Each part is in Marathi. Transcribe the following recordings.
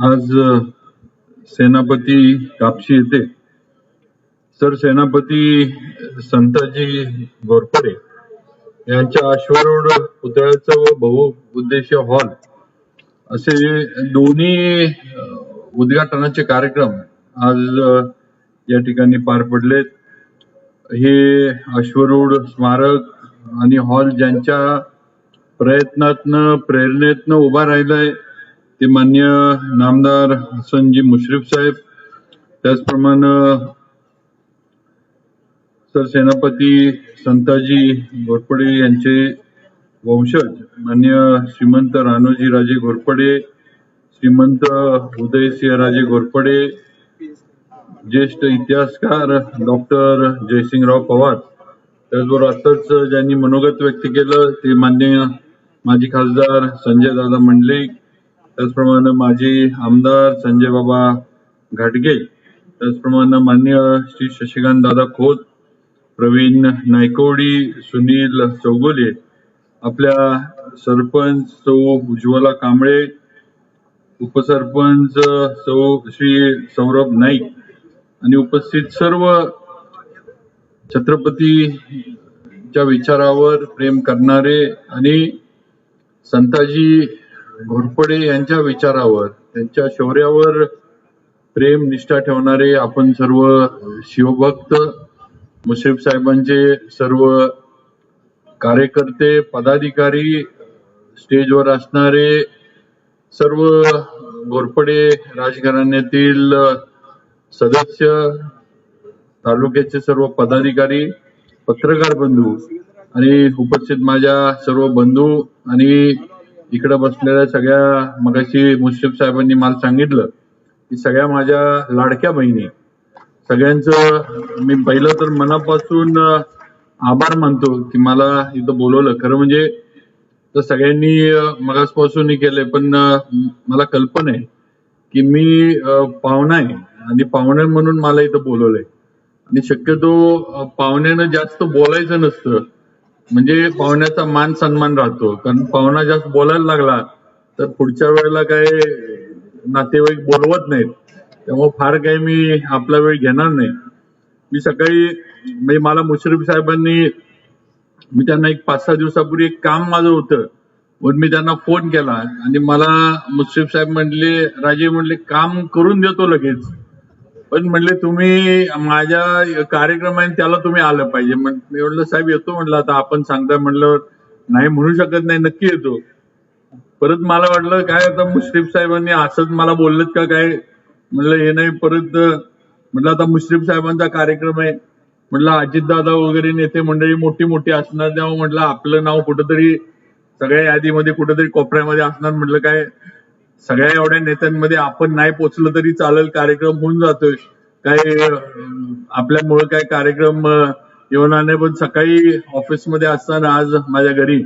आज सेनापती कापशी येथे. सर सेनापती संताजी घोरपडे यांच्या अश्वरूढ पुतळ्याचं व बहुउद्देशीय हॉल. असे दोन्ही उद्घाटनाचे कार्यक्रम आज या ठिकाणी पार पडलेत. हे अश्वरूढ स्मारक आणि हॉल ज्यांच्या प्रयत्नातनं प्रेरणेतनं उभा राहिलाय ते मान्य नामदार हसनजी मुश्रीफ साहेब त्याचप्रमाणे सर सेनापती संताजी घोरपडे यांचे वंशज मान्य श्रीमंत रानोजी राजे घोरपडे श्रीमंत उदयसिंह राजे घोरपडे ज्येष्ठ इतिहासकार डॉक्टर जयसिंगराव पवार. त्याचबरोबर आताच ज्यांनी मनोगत व्यक्त केलं ते मान्य माजी खासदार संजय दादा मंडलिक त्याचप्रमाणे माजी आमदार संजय बाबा घाटगे त्याचप्रमाणे मान्य श्री शशिकांत दादा खोत प्रवीण नायकोडी सुनील चौगुले आपल्या सरपंच सौ उज्ज्वला कांबळे उपसरपंच सौ श्री सौरभ नाईक आणि उपस्थित सर्व छत्रपतीच्या विचारावर प्रेम करणारे आणि संताजी घोरपडे यांच्या विचारावर त्यांच्या शौर्यावर प्रेम निष्ठा ठेवणारे आपण सर्व शिवभक्त मुश्रीफ साहेबांचे सर्व कार्यकर्ते पदाधिकारी स्टेजवर असणारे सर्व घोरपडे राजघराण्यातील सदस्य तालुक्याचे सर्व पदाधिकारी पत्रकार बंधू आणि उपस्थित माझ्या सर्व बंधू आणि इकडे बसलेल्या सगळ्या मगाशी मुश्रीफ साहेबांनी मला सांगितलं की सगळ्या माझ्या लाडक्या बहिणी सगळ्यांचं मी पहिलं तर मनापासून आभार मानतो की मला इथं बोलवलं. खरं म्हणजे तर सगळ्यांनी मगासपासून हे केलंय पण मला कल्पना आहे की मी पाहुणा आहे आणि पाहुणे म्हणून मला इथं बोलवलंय. आणि शक्यतो पाहुण्यानं जास्त बोलायचं नसतं. म्हणजे पाहुण्याचा मान सन्मान राहतो. कारण पाहुणा जास्त बोलायला लागला तर पुढच्या वेळेला काय नातेवाईक बोलवत नाहीत. त्यामुळे फार काही मी आपला वेळ घेणार नाही. मी सकाळी म्हणजे मला मुश्रीफ साहेबांनी मी त्यांना एक पाच सहा दिवसापूर्वी एक काम माझं होतं. म्हणून मी त्यांना फोन केला आणि मला मुश्रीफ साहेब म्हणले राजे म्हणले काम करून देतो लगेच. पण म्हणले तुम्ही माझ्या कार्यक्रम आहे त्याला तुम्ही आलं पाहिजे. म्हणलं साहेब येतो म्हटलं आता आपण सांगता म्हणलं नाही म्हणू शकत नाही नक्की येतो. परत मला वाटलं काय आता मुश्रीफ साहेबांनी असंच मला बोललेत का काय? म्हणलं हे नाही परत म्हटलं आता मुश्रीफ साहेबांचा कार्यक्रम आहे. म्हटलं अजितदादा वगैरे नेते मंडळी मोठी मोठी असणार तेव्हा म्हटलं आपलं नाव कुठंतरी सगळ्या यादीमध्ये कुठेतरी कोपऱ्यामध्ये असणार म्हटलं काय सगळ्या एवढ्या नेत्यांमध्ये आपण नाही पोचलं तरी चालेल कार्यक्रम होऊन जातोय. काय आपल्यामुळे काय कार्यक्रम येऊन नाही पण सकाळी ऑफिसमध्ये असताना आज माझ्या घरी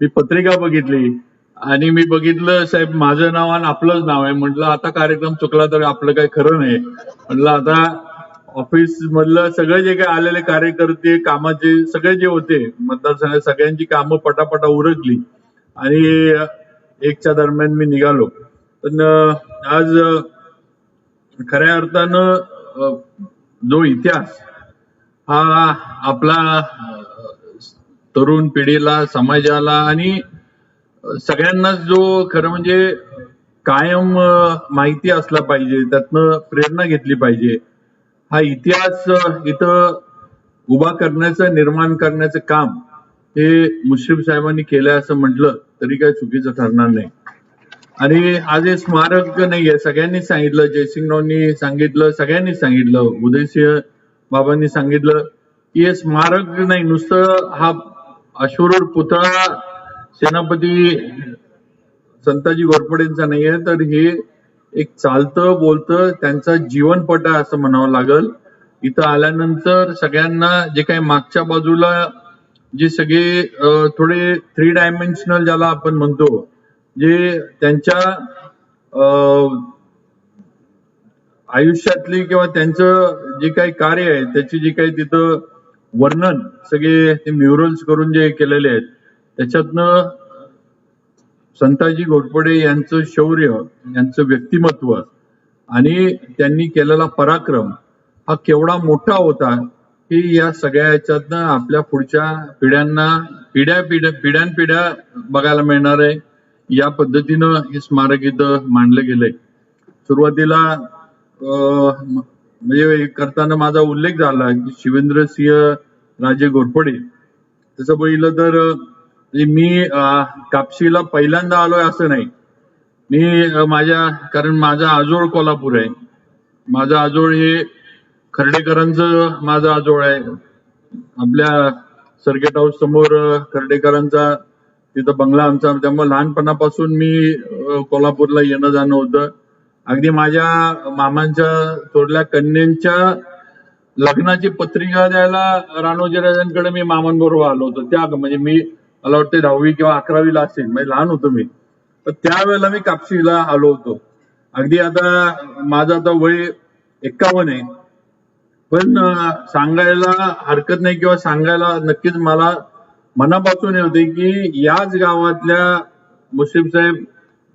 मी पत्रिका बघितली. आणि मी बघितलं साहेब माझं नाव आणि आपलंच नाव आहे. म्हटलं आता कार्यक्रम चुकला तर आपलं काही खरं नाही. म्हटलं आता ऑफिस मधलं सगळं जे काही आलेले कार्यकर्ते कामाचे सगळे जे होते मतदारसंघात सगळ्यांची कामं पटापटा उरकली. आणि एकच्या दरम्यान मी निघालो. पण आज खऱ्या अर्थानं जो इतिहास हा आपला तरुण पिढीला समाजाला आणि सगळ्यांनाच जो खरं म्हणजे कायम माहिती असला पाहिजे त्यातनं प्रेरणा घेतली पाहिजे हा इतिहास इथं उभा करण्याचं निर्माण करण्याचं काम हे मुश्रीफ साहेबांनी केलंय असं म्हटलं तरी काही चुकीचं ठरणार नाही. आणि आज हे स्मारक नाहीये. सगळ्यांनी सांगितलं जयसिंगरावनी सांगितलं सगळ्यांनीच सांगितलं उदयसिंह बाबांनी सांगितलं की हे स्मारक नाही नुसतं हा अश्वरूढ पुतळा सेनापती संताजी गोरपडेंचा नाहीये तर हे एक चालतं बोलतं त्यांचा जीवनपट आहे असं म्हणावं लागल. इथं आल्यानंतर सगळ्यांना जे काही मागच्या बाजूला जे सगळे थोडे थ्री डायमेन्शनल ज्याला आपण म्हणतो जे त्यांच्या अं, आयुष्यातली किंवा त्यांचं जे काही कार्य आहे त्याची जी काही तिथं वर्णन सगळे ते म्युरल्स करून जे केलेले आहेत त्याच्यातनं संताजी घोटपडे यांचं शौर्य यांचं व्यक्तिमत्व आणि त्यांनी केलेला पराक्रम हा केवढा मोठा होता की या सगळ्या याच्यातनं आपल्या पुढच्या पिढ्यांना पिढ्या पिढ्या पिढ्यानपिढ्या बघायला मिळणार आहे. या पद्धतीनं हे स्मारक इथं मांडलं गेलंय. सुरुवातीला अं, म्हणजे करताना माझा उल्लेख झाला की शिवेंद्र सिंह राजे घोरपडे. तसं बघितलं तर म्हणजे मी कापशीला पहिल्यांदा आलोय असं नाही. मी माझ्या कारण माझा आजोळ कोल्हापूर आहे. माझा आजोळ हे खर्डेकरांचं माझा आजोळ आहे. आपल्या सर्किट हाऊस समोर खर्डेकरांचा तिथं बंगला आमचा त्यामुळे लहानपणापासून मी कोल्हापूरला येणं जाणं होतं. अगदी माझ्या मामांच्या थोडल्या कन्यांच्या लग्नाची पत्रिका द्यायला राणोजी राजांकडे मी मामांबरोबर आलो होतो. त्या म्हणजे मी मला वाटतं दहावी किंवा अकरावीला असेल. म्हणजे लहान होतो मी. तर त्यावेळेला मी कापशीला आलो होतो. अगदी आता माझं आता वय एक्कावन्न आहे. पण सांगायला हरकत नाही किंवा सांगायला नक्कीच मला मनापासून होते की याच गावातल्या मुश्रीफ साहेब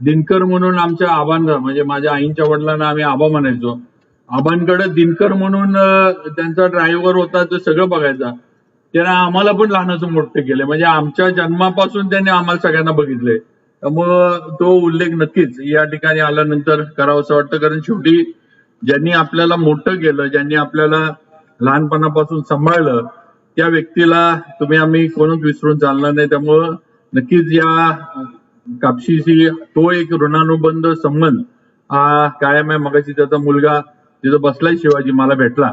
दिनकर म्हणून आमच्या आबांना म्हणजे माझ्या आईंच्या वडिलांना आम्ही आबा म्हणायचो. आबांकडे दिनकर म्हणून त्यांचा ड्रायव्हर होता तो सगळं बघायचा. त्याने आम्हाला पण लहानाचं मोठं केलं. म्हणजे आमच्या जन्मापासून त्यांनी आम्हाला सगळ्यांना बघितलंय. त्यामुळं तो उल्लेख नक्कीच या ठिकाणी आल्यानंतर करावासं वाटतं. कारण शेवटी ज्यांनी आपल्याला मोठं केलं ज्यांनी आपल्याला लहानपणापासून सांभाळलं त्या व्यक्तीला तुम्ही आम्ही कोणच विसरून चालणार नाही. त्यामुळं नक्कीच या कापशीशी तो एक ऋणानुबंध संबंध हा कायम आहे. मगाशी त्याचा मुलगा तिथं बसलाय शिवाजी मला भेटला.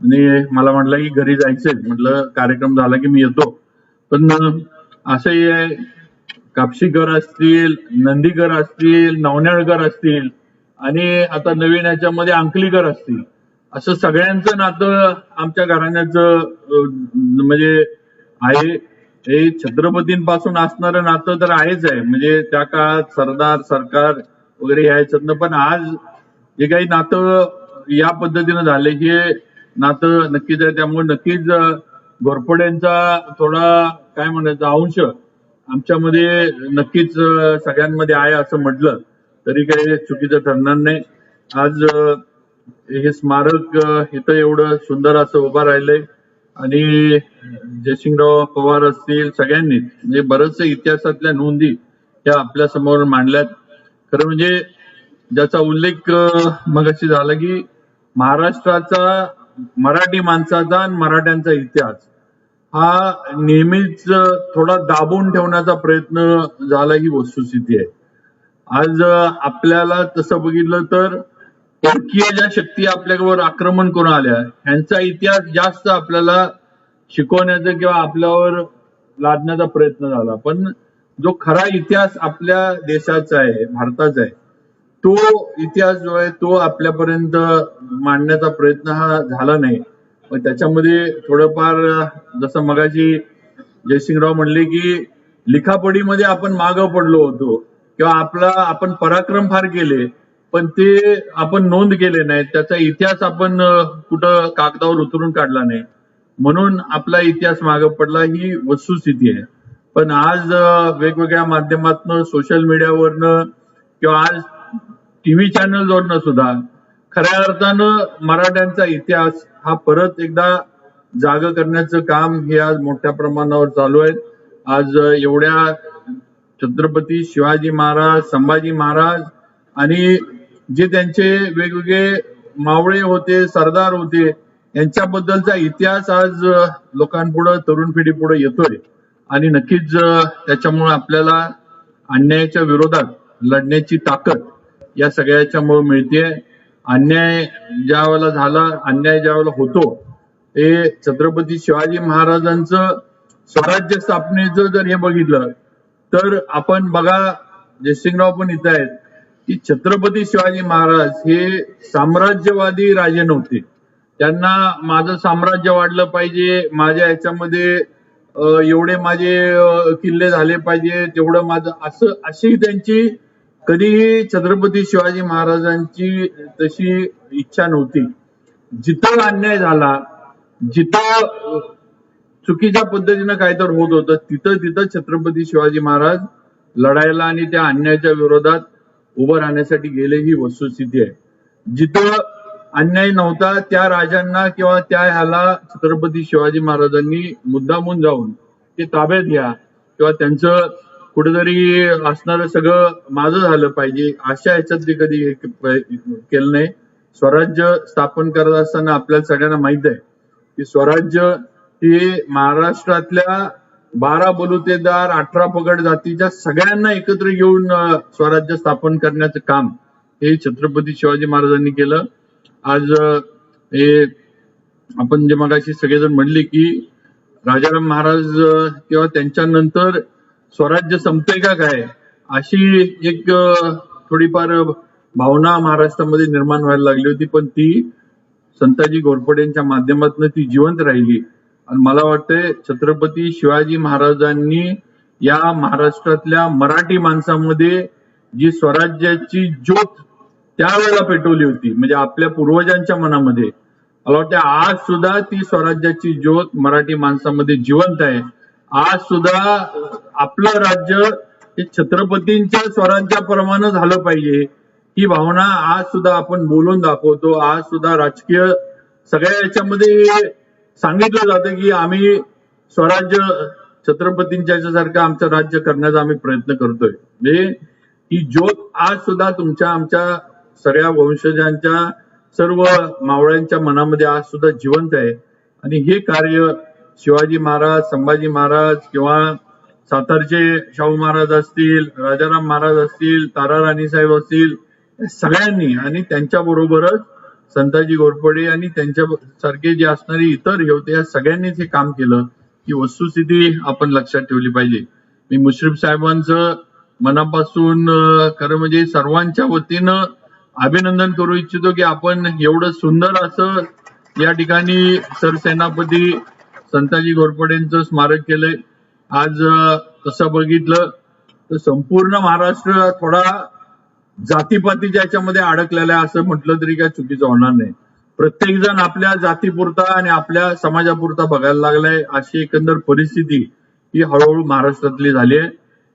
आणि मला म्हटलं की घरी जायचंय. म्हटलं कार्यक्रम झाला की मी येतो. पण असंही आहे. कापशीकर असतील नंदीकर असतील नवन्याळकर असतील आणि आता नवीन याच्यामध्ये अंकलीकर असतील. असं सगळ्यांचं नातं आमच्या घराण्याचं म्हणजे आहे. हे छत्रपतींपासून असणारं नातं तर आहेच आहे. म्हणजे त्या काळात सरदार सरकार वगैरे ह्या पण आज जे काही नातं या पद्धतीनं झाले हे नातं नक्कीच आहे. त्यामुळे नक्कीच घोरपड्यांचा थोडा काय म्हणायचा अंश आमच्यामध्ये नक्कीच सगळ्यांमध्ये आहे असं म्हटलं. तरी काही चुकीचं ठरणार नाही. आज हे स्मारक इथं एवढं सुंदर असं उभं राहिलंय. आणि जयसिंगराव पवार असतील सगळ्यांनी म्हणजे बरेचसे इतिहासातल्या नोंदी त्या आपल्यासमोर मांडल्यात. खरं म्हणजे ज्याचा उल्लेख मग अशी झाला की महाराष्ट्राचा मराठी माणसाचा आणि मराठ्यांचा इतिहास हा नेहमीच थोडा दाबून ठेवण्याचा प्रयत्न झाला ही वस्तुस्थिती आहे. आज आपल्याला तसं बघितलं तर परकीय ज्या शक्ती आपल्यावर आक्रमण करून आल्या ह्यांचा इतिहास जास्त आपल्याला शिकवण्याचा किंवा आपल्यावर लादण्याचा प्रयत्न झाला. पण जो खरा इतिहास आपल्या देशाचा आहे भारताचा आहे तो इतिहास जो आहे तो आपल्यापर्यंत मांडण्याचा प्रयत्न हा झाला नाही. पण त्याच्यामध्ये थोडंफार जसं मगाशी जयसिंगराव म्हणले की लिखापडीमध्ये आपण मागं पडलो होतो. किंवा आपला आपण पराक्रम फार केले पण ते आपण नोंद केले नाही त्याचा इतिहास आपण कुठं कागदावर उतरून काढला नाही. म्हणून आपला इतिहास मागे पडला ही वस्तुस्थिती आहे. पण आज वेगवेगळ्या माध्यमातून सोशल मीडियावरनं किंवा आज टीव्ही चॅनलवरनं सुद्धा खऱ्या अर्थानं मराठ्यांचा इतिहास हा परत एकदा जाग करण्याचं काम हे आज मोठ्या प्रमाणावर चालू आहे. आज एवढ्या छत्रपती शिवाजी महाराज संभाजी महाराज आणि जे त्यांचे वेगवेगळे मावळे होते सरदार होते यांच्याबद्दलचा इतिहास आज लोकांपुढं तरुण पिढीपुढे येतोय. आणि नक्कीच त्याच्यामुळे आपल्याला अन्यायाच्या विरोधात लढण्याची ताकद या सगळ्याच्यामुळे मिळते अन्याय ज्या वेळेला झाला अन्याय ज्या वेळेला होतो ते छत्रपती शिवाजी महाराजांचं स्वराज्य स्थापनेचं जर हे बघितलं तर आपण बघा जयसिंगराव पण इथं आहेत की छत्रपती शिवाजी महाराज हे साम्राज्यवादी राजे नव्हते. त्यांना माझं साम्राज्य वाढलं पाहिजे माझ्या ह्याच्यामध्ये एवढे माझे किल्ले झाले पाहिजे तेवढं माझं असं अशी त्यांची कधीही छत्रपती शिवाजी महाराजांची तशी इच्छा नव्हती. जिथं अन्याय झाला जिथं चुकीच्या पद्धतीनं काय तर होत होतं. तिथं तिथं छत्रपती शिवाजी महाराज लढायला आणि त्या अन्यायाच्या विरोधात उभं राहण्यासाठी गेले ही वस्तुस्थिती आहे. जिथं अन्याय नव्हता त्या राजांना किंवा त्या ह्याला छत्रपती शिवाजी महाराजांनी मुद्दामून जाऊन ते ताब्यात घ्या किंवा त्यांचं कुठेतरी असणारं सगळं माझं झालं पाहिजे अशा ह्याच्यात ते कधी केलं नाही. स्वराज्य स्थापन करत असताना आपल्याला सगळ्यांना माहीत आहे की स्वराज्य की महाराष्ट्रातल्या बारा बलुतेदार अठरा पगड जातीच्या सगळ्यांना एकत्र घेऊन स्वराज्य स्थापन करण्याचं काम हे छत्रपती शिवाजी महाराजांनी केलं. आज हे आपण जे मगाशी सगळेजण म्हणले की राजाराम महाराज किंवा त्यांच्यानंतर स्वराज्य संपतंय का काय? अशी एक थोडीफार भावना महाराष्ट्रामध्ये निर्माण व्हायला लागली होती पण ती संताजी घोरपडेंच्या माध्यमातून ती जिवंत राहिली. आणि मला वाटतंय छत्रपती शिवाजी महाराजांनी या महाराष्ट्रातल्या मराठी माणसामध्ये जी स्वराज्याची ज्योत त्यावेळेला पेटवली होती. म्हणजे आपल्या पूर्वजांच्या मनामध्ये. मला वाटतं आज सुद्धा ती स्वराज्याची ज्योत मराठी माणसामध्ये जिवंत आहे. आज सुद्धा आपलं राज्य हे छत्रपतींच्या स्वराज्याप्रमाणे झालं पाहिजे. ही भावना आज सुद्धा आपण बोलून दाखवतो. आज सुद्धा राजकीय सगळ्या याच्यामध्ये सांगितलं जातं की आम्ही स्वराज्य छत्रपतींच्या याच्यासारखं आमचं राज्य करण्याचा आम्ही प्रयत्न करतोय. म्हणजे ही ज्योत आज सुद्धा तुमच्या आमच्या सगळ्या वंशजांच्या सर्व मावळ्यांच्या मनामध्ये आज सुद्धा जिवंत आहे. आणि हे कार्य शिवाजी महाराज संभाजी महाराज किंवा सातारचे शाहू महाराज असतील राजाराम महाराज असतील तारा राणी साहेब असतील सगळ्यांनी आणि त्यांच्या बरोबरच संताजी घोरपडे आणि त्यांच्या सारखे जे असणारे इतर हे होते या सगळ्यांनीच हे काम केलं. की वस्तुस्थिती आपण लक्षात ठेवली पाहिजे. मी मुश्रीफ साहेबांचं मनापासून खरं म्हणजे सर्वांच्या वतीनं अभिनंदन करू इच्छितो की आपण एवढं सुंदर असं या ठिकाणी सरसेनापती संताजी घोरपडेंचं स्मारक केलंय. आज तसं बघितलं तर संपूर्ण महाराष्ट्र थोडा जातीपातीच्या याच्यामध्ये अडकलेला आहे असं म्हटलं तरी काय चुकीचं होणार नाही. प्रत्येक जण आपल्या जातीपुरता आणि आपल्या समाजापुरता बघायला लागलाय अशी एकंदर परिस्थिती ही हळूहळू महाराष्ट्रातली झाली आहे.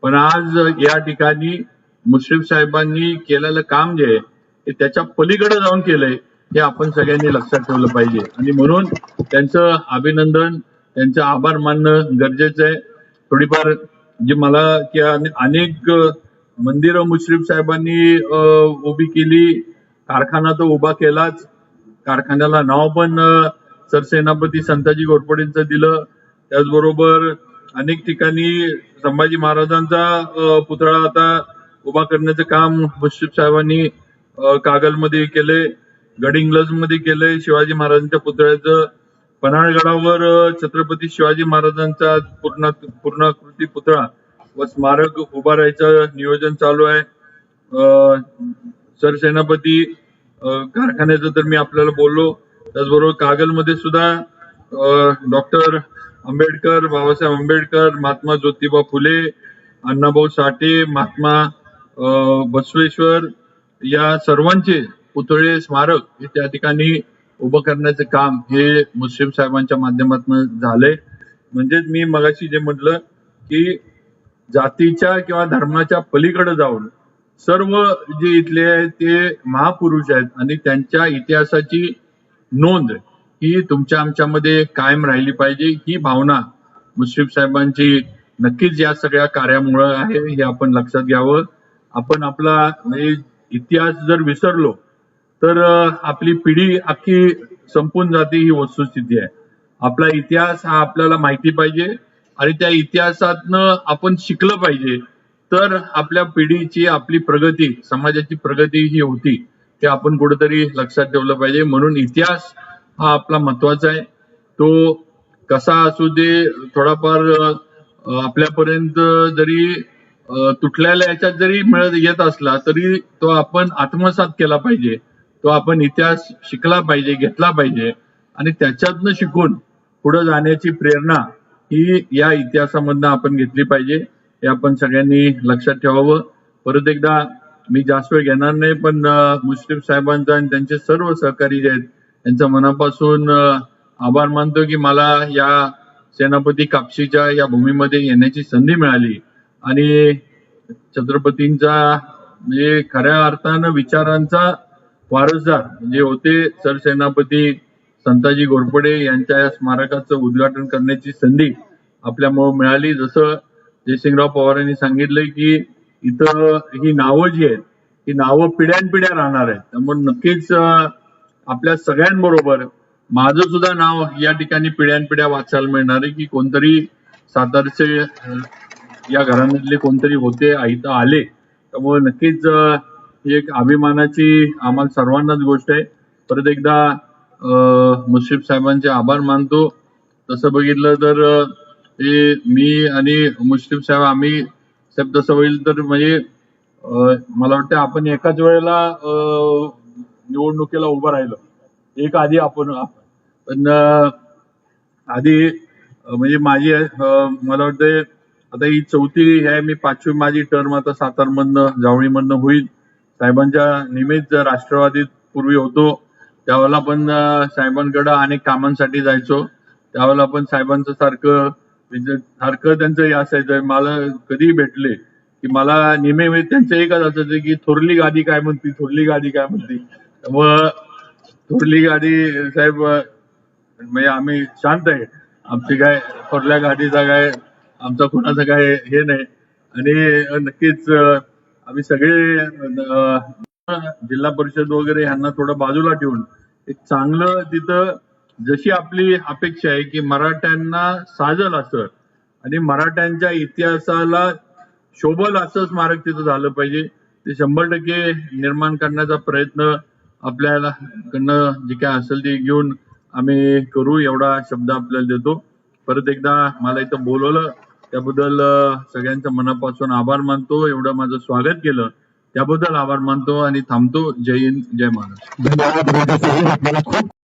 पण आज या ठिकाणी मुश्रीफ साहेबांनी केलेलं काम जे आहे ते त्याच्या पलीकडे जाऊन केलंय हे आपण सगळ्यांनी लक्षात ठेवलं पाहिजे. आणि म्हणून त्यांचं अभिनंदन त्यांचं आभार मानणं गरजेचं आहे. थोडीफार जे मला की अनेक मंदिर मुश्रीफ साहेबांनी उभी केली. कारखाना तो उभा केलाच. कारखान्याला नाव पण सरसेनापती संताजी घोरपडेंचं दिलं. त्याचबरोबर अनेक ठिकाणी संभाजी महाराजांचा पुतळा आता उभा करण्याचं काम मुश्रीफ साहेबांनी कागलमध्ये केले गडिंग्लजमध्ये केले शिवाजी महाराजांच्या पुतळ्याचं. पन्हाळगडावर छत्रपती शिवाजी महाराजांचा पूर्ण पूर्णाकृती पुतळा. व स्मारक उभारायचं नियोजन चालू आहे. अं, सरसेनापती कारखान्याचं तर मी आपल्याला बोललो. त्याचबरोबर कागलमध्ये सुद्धा डॉक्टर आंबेडकर बाबासाहेब आंबेडकर महात्मा ज्योतिबा फुले अण्णाभाऊ साठे महात्मा बसवेश्वर या सर्वांचे पुतळे स्मारक हे त्या ठिकाणी उभं करण्याचं काम हे मुस्लिम साहेबांच्या माध्यमातून झालंय. म्हणजेच मी मगाशी जे म्हटलं की जातीच्या किंवा धर्माच्या पलीकडे जाऊन सर्व जे इथले आहेत ते महापुरुष आहेत आणि त्यांच्या इतिहासाची नोंद ही तुमच्या आमच्यामध्ये कायम राहिली पाहिजे. ही भावना मुश्रीफ साहेबांची नक्कीच या सगळ्या कार्यामुळं आहे हे आपण लक्षात घ्यावं. आपण आपला इतिहास जर विसरलो तर आपली पिढी अख्खी संपून जाते ही वस्तुस्थिती आहे. आपला इतिहास हा आपल्याला माहिती पाहिजे. आणि त्या इतिहासातनं आपण शिकलं पाहिजे. तर आपल्या पिढीची आपली प्रगती समाजाची प्रगती ही होती. ते आपण कुठेतरी लक्षात ठेवलं पाहिजे. म्हणून इतिहास हा आपला महत्त्वाचा आहे. तो कसा असू दे थोडाफार आपल्यापर्यंत जरी तुटलेल्या याच्यात जरी मिळत येत असला तरी तो आपण आत्मसात केला पाहिजे. तो आपण इतिहास शिकला पाहिजे घेतला पाहिजे. आणि त्याच्यातनं शिकून पुढे जाण्याची प्रेरणा ही या इतिहासामधनं आपण घेतली पाहिजे हे आपण सगळ्यांनी लक्षात ठेवावं. परत एकदा मी जास्त वेळ घेणार नाही पण मुस्लिम मुश्रीफ साहेबांचा आणि त्यांचे सर्व सहकारी जे आहेत त्यांच्या मनापासून आभार मानतो की मला या सेनापती कापशीच्या या भूमीमध्ये येण्याची संधी मिळाली. आणि छत्रपतींचा म्हणजे खऱ्या अर्थानं विचारांचा वारसदार म्हणजे होते सरसेनापती संताजी घोरपडे यांच्या या स्मारकाचं उद्घाटन करण्याची संधी आपल्यामुळे मिळाली. जसं जयसिंगराव पवार यांनी सांगितलंय की इथं ही नावं जी आहेत ही नावं पिढ्यानपिढ्या राहणार आहेत. त्यामुळे नक्कीच आपल्या सगळ्यांबरोबर माझं सुद्धा नाव या ठिकाणी पिढ्यानपिढ्या वाचायला मिळणार आहे की कोणतरी सातारचे या घरांमधले कोणतरी होते इथं आले. त्यामुळे नक्कीच एक अभिमानाची आम्हाला सर्वांनाच गोष्ट आहे. परत एकदा मुश्रीफ साहेबांचे आभार मानतो. तसं बघितलं तर ते मी आणि मुश्रीफ साहेब आम्ही साहेब तसं होईल तर म्हणजे मला वाटतं आपण एकाच वेळेला अं, निवडणुकीला उभं राहिलो. एक आधी आपण पण आधी म्हणजे माझी मला वाटतं आता ही चौथी आहे मी पाचवी माझी टर्म आता सातारमधनं जावळीमधनं होईल. साहेबांच्या निमित्त राष्ट्रवादीत पूर्वी होतो. त्यावेळेला पण अं, साहेबांकडे अनेक कामांसाठी जायचो. त्यावेळेला पण साहेबांचं सारखं म्हणजे सारखं त्यांचं हे असायचं मला कधी भेटले की मला नेहमी त्यांचं एकच असायचं की थोरली गादी काय म्हणती थोरली गादी काय म्हणती. त्यामुळं थोरली गादी साहेब म्हणजे आम्ही शांत आहे. आमची काय थोरल्या गाडीचा काय आमचा कोणाचा काय हे नाही. आणि नक्कीच आम्ही सगळे जिल्हा परिषद वगैरे ह्यांना थोडं बाजूला ठेवून एक चांगलं तिथं जशी आपली अपेक्षा आहे की मराठ्यांना साजल असं आणि मराठ्यांच्या इतिहासाला शोभल असं स्मारक तिथं झालं पाहिजे. ते शंभर टक्के निर्माण करण्याचा प्रयत्न आपल्याला कडनं जे काय असेल ते घेऊन आम्ही करू एवढा शब्द आपल्याला देतो. परत एकदा मला इथं बोलवलं त्याबद्दल सगळ्यांच्या सगळ्यांचं मनापासून आभार मानतो. एवढं माझं स्वागत केलं. याबद्दल आभार मानतो आणि थांबतो. जय हिंद जय महाराष्ट्र. धन्यवाद. आपल्याला खूप